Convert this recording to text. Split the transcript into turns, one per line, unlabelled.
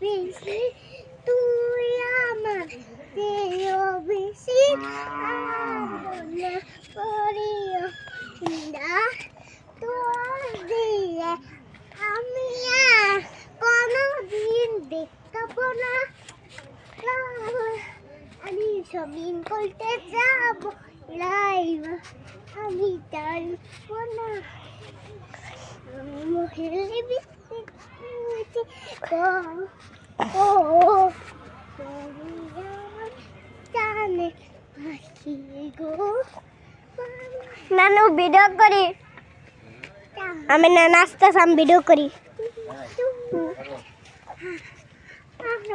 বেশি, তুই আমার বেশি। না তোর আমি আর কোনোদিন দেখতে না আমি শপিং করতে যাব লাইভ আমি জানব না। মহিলা
নানু ভিডিও করি। আমি না নাচতেছি আমি ভিডিও করি।
আমি